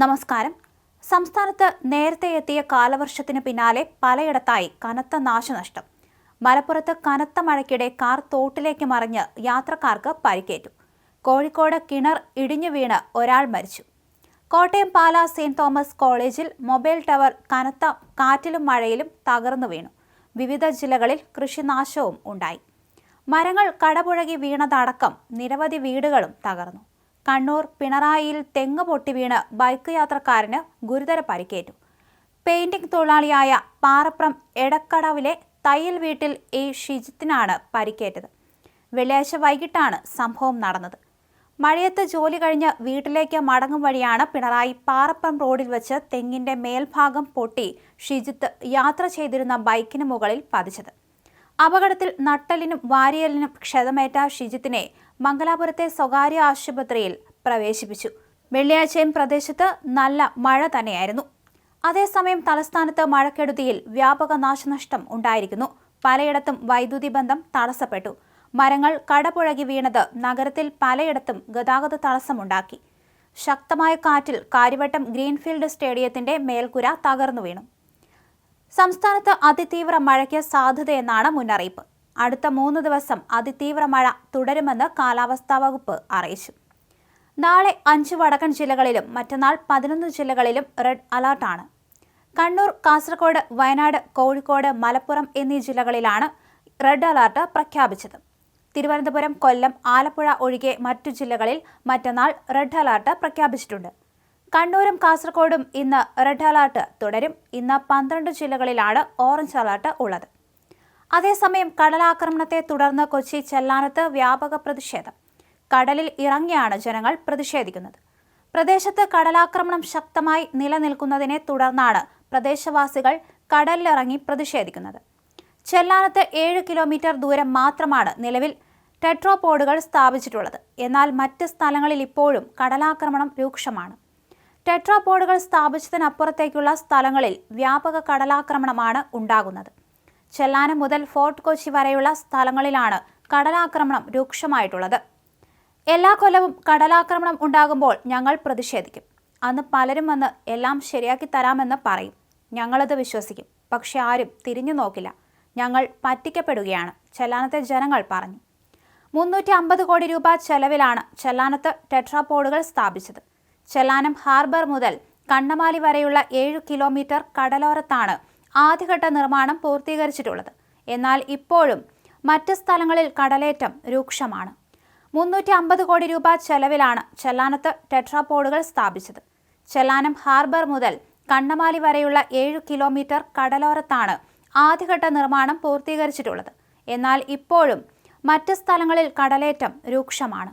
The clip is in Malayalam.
നമസ്കാരം. സംസ്ഥാനത്ത് നേരത്തെ എത്തിയ കാലവർഷത്തിന് പിന്നാലെ പലയിടത്തായി കനത്ത നാശനഷ്ടം. മലപ്പുറത്ത് കനത്ത മഴയ്ക്കിടെ കാർ തോട്ടിലേക്ക് മറിഞ്ഞ് യാത്രക്കാർക്ക് പരിക്കേറ്റു. കോഴിക്കോട് കിണർ ഇടിഞ്ഞു വീണ് ഒരാൾ മരിച്ചു. കോട്ടയം പാല സെന്റ് തോമസ് കോളേജിൽ മൊബൈൽ ടവർ കനത്ത കാറ്റിലും മഴയിലും തകർന്നു വീണു. വിവിധ ജില്ലകളിൽ കൃഷിനാശവും ഉണ്ടായി. മരങ്ങൾ കടപുഴകി വീണതടക്കം നിരവധി വീടുകളും തകർന്നു. കണ്ണൂർ പിണറായിയിൽ തെങ്ങ് പൊട്ടി വീണ് ബൈക്ക് യാത്രക്കാരന് ഗുരുതര പരിക്കേറ്റു. പെയിന്റിംഗ് തൊഴിലാളിയായ പാറപ്രം എടക്കടവിലെ തയ്യൽ വീട്ടിൽ എ ഷിജിത്തിനാണ് പരിക്കേറ്റത്. വെള്ളിയാഴ്ച വൈകിട്ടാണ് സംഭവം നടന്നത്. മഴയത്ത് ജോലി കഴിഞ്ഞ് വീട്ടിലേക്ക് മടങ്ങും വഴിയാണ് പിണറായി പാറപ്രം റോഡിൽ വെച്ച് തെങ്ങിന്റെ മേൽഭാഗം പൊട്ടി ഷിജിത്ത് യാത്ര ചെയ്തിരുന്ന ബൈക്കിന് മുകളിൽ പതിച്ചത്. അപകടത്തിൽ നട്ടലിനും വാരിയലിനും ക്ഷതമേറ്റ ഷിജിത്തിനെ മംഗലാപുരത്തെ സ്വകാര്യ ആശുപത്രിയിൽ പ്രവേശിപ്പിച്ചു. വെള്ളിയാഴ്ചയും പ്രദേശത്ത് നല്ല മഴ തന്നെയായിരുന്നു. അതേസമയം തലസ്ഥാനത്ത് മഴക്കെടുതിയിൽ വ്യാപക നാശനഷ്ടം ഉണ്ടായിരിക്കുന്നു. പലയിടത്തും വൈദ്യുതി ബന്ധം തടസ്സപ്പെട്ടു. മരങ്ങൾ കടപുഴകി വീണത് നഗരത്തിൽ പലയിടത്തും ഗതാഗത തടസ്സമുണ്ടാക്കി. ശക്തമായ കാറ്റിൽ കാര്യവട്ടം ഗ്രീൻഫീൽഡ് സ്റ്റേഡിയത്തിന്റെ മേൽക്കുര തകർന്നു വീണു. സംസ്ഥാനത്ത് അതിതീവ്ര മഴയ്ക്ക് സാധ്യതയെന്നാണ് മുന്നറിയിപ്പ്. അടുത്ത മൂന്ന് ദിവസം അതിതീവ്ര മഴ തുടരുമെന്ന് കാലാവസ്ഥാ വകുപ്പ് അറിയിച്ചു. നാളെ അഞ്ച് വടക്കൻ ജില്ലകളിലും മറ്റന്നാൾ പതിനൊന്ന് ജില്ലകളിലും റെഡ് അലർട്ടാണ്. കണ്ണൂർ കാസർഗോഡ് വയനാട് കോഴിക്കോട് മലപ്പുറം എന്നീ ജില്ലകളിലാണ് റെഡ് അലർട്ട് പ്രഖ്യാപിച്ചത്. തിരുവനന്തപുരം കൊല്ലം ആലപ്പുഴ ഒഴികെ മറ്റു ജില്ലകളിൽ മറ്റന്നാൾ റെഡ് അലർട്ട് പ്രഖ്യാപിച്ചിട്ടുണ്ട്. കണ്ണൂരും കാസർഗോഡും ഇന്ന് റെഡ് അലർട്ട് തുടരും. ഇന്ന് പന്ത്രണ്ട് ജില്ലകളിലാണ് ഓറഞ്ച് അലർട്ട് ഉള്ളത്. അതേസമയം കടലാക്രമണത്തെ തുടർന്ന് കൊച്ചി ചെല്ലാനത്ത് വ്യാപക പ്രതിഷേധം. കടലിൽ ഇറങ്ങിയാണ് ജനങ്ങൾ പ്രതിഷേധിക്കുന്നത്. പ്രദേശത്ത് കടലാക്രമണം ശക്തമായി നിലനിൽക്കുന്നതിനെ തുടർന്നാണ് പ്രദേശവാസികൾ കടലിലിറങ്ങി പ്രതിഷേധിക്കുന്നത്. ചെല്ലാനത്ത് ഏഴ് കിലോമീറ്റർ ദൂരം മാത്രമാണ് നിലവിൽ ടെട്രോപോഡുകൾ സ്ഥാപിച്ചിട്ടുള്ളത്. എന്നാൽ മറ്റ് സ്ഥലങ്ങളിൽ ഇപ്പോഴും കടലാക്രമണം രൂക്ഷമാണ്. ടെട്രോപോഡുകൾ സ്ഥാപിച്ചതിനപ്പുറത്തേക്കുള്ള സ്ഥലങ്ങളിൽ വ്യാപക കടലാക്രമണമാണ് ഉണ്ടാകുന്നത്. ചെല്ലാനം മുതൽ ഫോർട്ട് കൊച്ചി വരെയുള്ള സ്ഥലങ്ങളിലാണ് കടലാക്രമണം രൂക്ഷമായിട്ടുള്ളത്. എല്ലാ കൊല്ലവും കടലാക്രമണം ഉണ്ടാകുമ്പോൾ ഞങ്ങൾ പ്രതിഷേധിക്കും. അന്ന് പലരും വന്ന് എല്ലാം ശരിയാക്കി തരാമെന്ന് പറയും. ഞങ്ങളത് വിശ്വസിക്കും. പക്ഷെ ആരും തിരിഞ്ഞു നോക്കില്ല. ഞങ്ങൾ പറ്റിക്കപ്പെടുകയാണ് ചെല്ലാനത്തെ ജനങ്ങൾ പറഞ്ഞു. മുന്നൂറ്റി അമ്പത് കോടി രൂപ ചെലവിലാണ് ചെല്ലാനത്ത് ടെട്രാപോഡുകൾ സ്ഥാപിച്ചത്. ചെല്ലാനം ഹാർബർ മുതൽ കണ്ണമാലി വരെയുള്ള ഏഴു കിലോമീറ്റർ കടലോരത്താണ് ആദ്യഘട്ട നിർമ്മാണം പൂർത്തീകരിച്ചിട്ടുള്ളത്. എന്നാൽ ഇപ്പോഴും മറ്റ് സ്ഥലങ്ങളിൽ കടലേറ്റം രൂക്ഷമാണ്. മുന്നൂറ്റി അമ്പത് കോടി രൂപ ചെലവിലാണ് ചെല്ലാനത്ത് ടെട്രാപോഡുകൾ സ്ഥാപിച്ചത്. ചെല്ലാനം ഹാർബർ മുതൽ കണ്ണമാലി വരെയുള്ള ഏഴു കിലോമീറ്റർ കടലോരത്താണ് ആദ്യഘട്ട നിർമ്മാണം പൂർത്തീകരിച്ചിട്ടുള്ളത്. എന്നാൽ ഇപ്പോഴും മറ്റ് സ്ഥലങ്ങളിൽ കടലേറ്റം രൂക്ഷമാണ്.